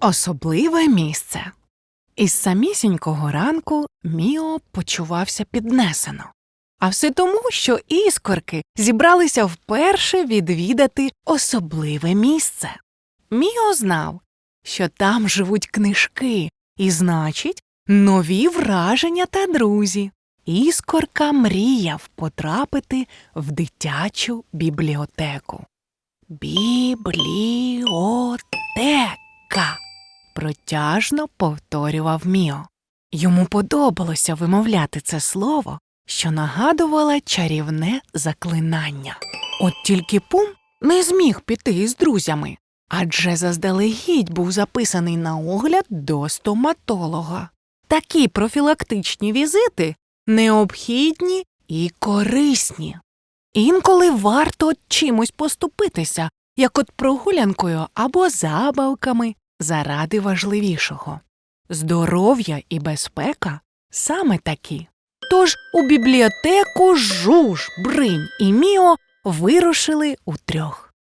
Особливе місце. Із самісінького ранку Міо почувався піднесено. А все тому, що іскорки зібралися вперше відвідати особливе місце. Міо знав, що там живуть книжки, і, значить, нові враження та друзі. Іскорка мріяв потрапити в дитячу бібліотеку. Бібліотека. Протяжно повторював Міо. Йому подобалося вимовляти це слово, що нагадувало чарівне заклинання. От тільки Пум не зміг піти із друзями, адже заздалегідь був записаний на огляд до стоматолога. Такі профілактичні візити необхідні і корисні. Інколи варто чимось поступитися, як от прогулянкою або забавками, заради важливішого. Здоров'я і безпека саме такі. Тож у бібліотеку Жуж, Бринь і Міо вирушили утрьох.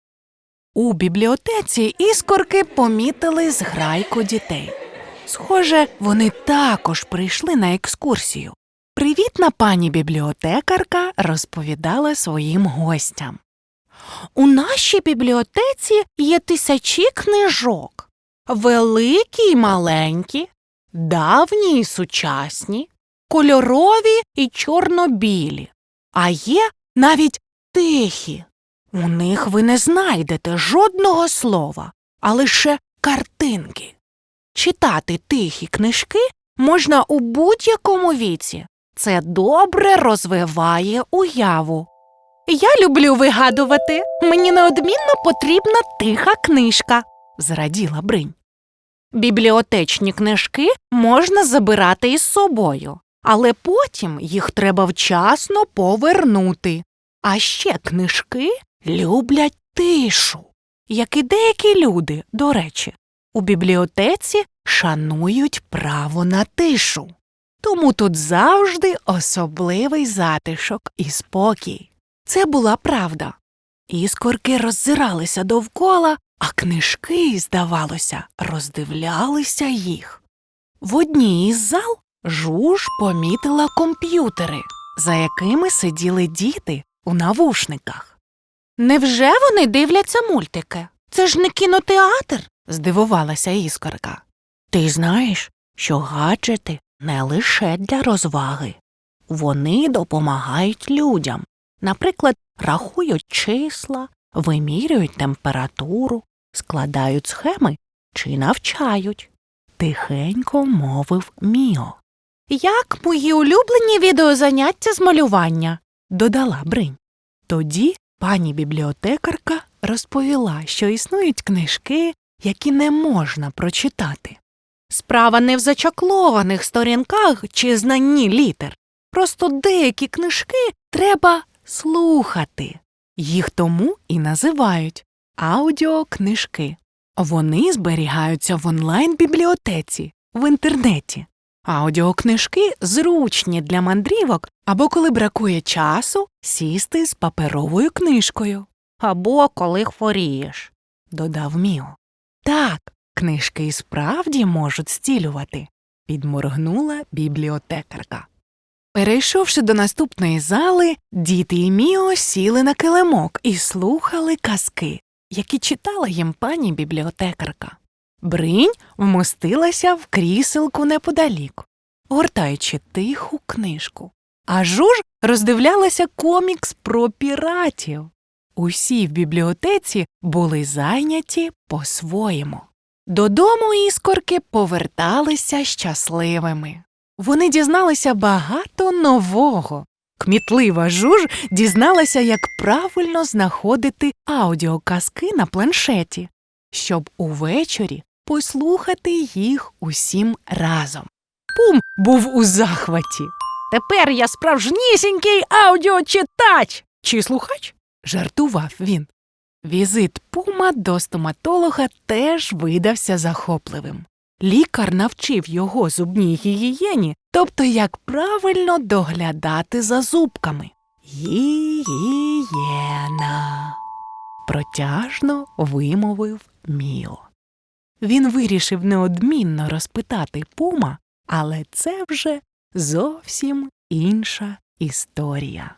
У бібліотеці іскорки помітили зграйку дітей. Схоже, вони також прийшли на екскурсію. Привітна пані бібліотекарка розповідала своїм гостям. У нашій бібліотеці є тисячі книжок, великі й маленькі, давні й сучасні, кольорові і чорно-білі, а є навіть тихі. У них ви не знайдете жодного слова, а лише картинки. Читати тихі книжки можна у будь-якому віці. Це добре розвиває уяву. Я люблю вигадувати. Мені неодмінно потрібна тиха книжка, зраділа Бринь. Бібліотечні книжки можна забирати із собою, але потім їх треба вчасно повернути. А ще книжки люблять тишу, як і деякі люди, до речі, у бібліотеці шанують право на тишу. Тому тут завжди особливий затишок і спокій. Це була правда. Іскорки роззиралися довкола, а книжки, здавалося, роздивлялися їх. В одній із зал жуж помітила комп'ютери, за якими сиділи діти у навушниках. Невже вони дивляться мультики? Це ж не кінотеатр? здивувалася іскорка. Ти знаєш, що гаджети не лише для розваги. Вони допомагають людям. Наприклад, рахують числа, вимірюють температуру, складають схеми чи навчають. Тихенько мовив Міо. Як мої улюблені відеозаняття з малювання, додала Бринь. Тоді пані бібліотекарка розповіла, що існують книжки, які не можна прочитати. Справа не в зачаклованих сторінках чи знанні літер. Просто деякі книжки треба слухати. Їх тому і називають аудіокнижки. Вони зберігаються в онлайн-бібліотеці, в інтернеті. Аудіокнижки зручні для мандрівок або коли бракує часу сісти з паперовою книжкою. Або коли хворієш, додав Міо. Так, книжки і справді можуть стілювати, підморгнула бібліотекарка. Перейшовши до наступної зали, діти і Міо сіли на килимок і слухали казки, які читала їм пані бібліотекарка. Бринь вмостилася в кріселку неподалік, гортаючи тиху книжку. А жуж роздивлялася комікс про піратів. Усі в бібліотеці були зайняті по-своєму. Додому іскорки поверталися щасливими. Вони дізналися багато нового. Кмітлива жуж дізналася, як правильно знаходити аудіоказки на планшеті, щоб увечері послухати їх усім разом. Пум був у захваті. Тепер я справжнісінький аудіочитач чи слухач? жартував він. Візит Пума до стоматолога теж видався захопливим. Лікар навчив його зубній гігієні, тобто як правильно доглядати за зубками. Гігієна. Протяжно вимовив Міо. Він вирішив неодмінно розпитати пума, але це вже зовсім інша історія.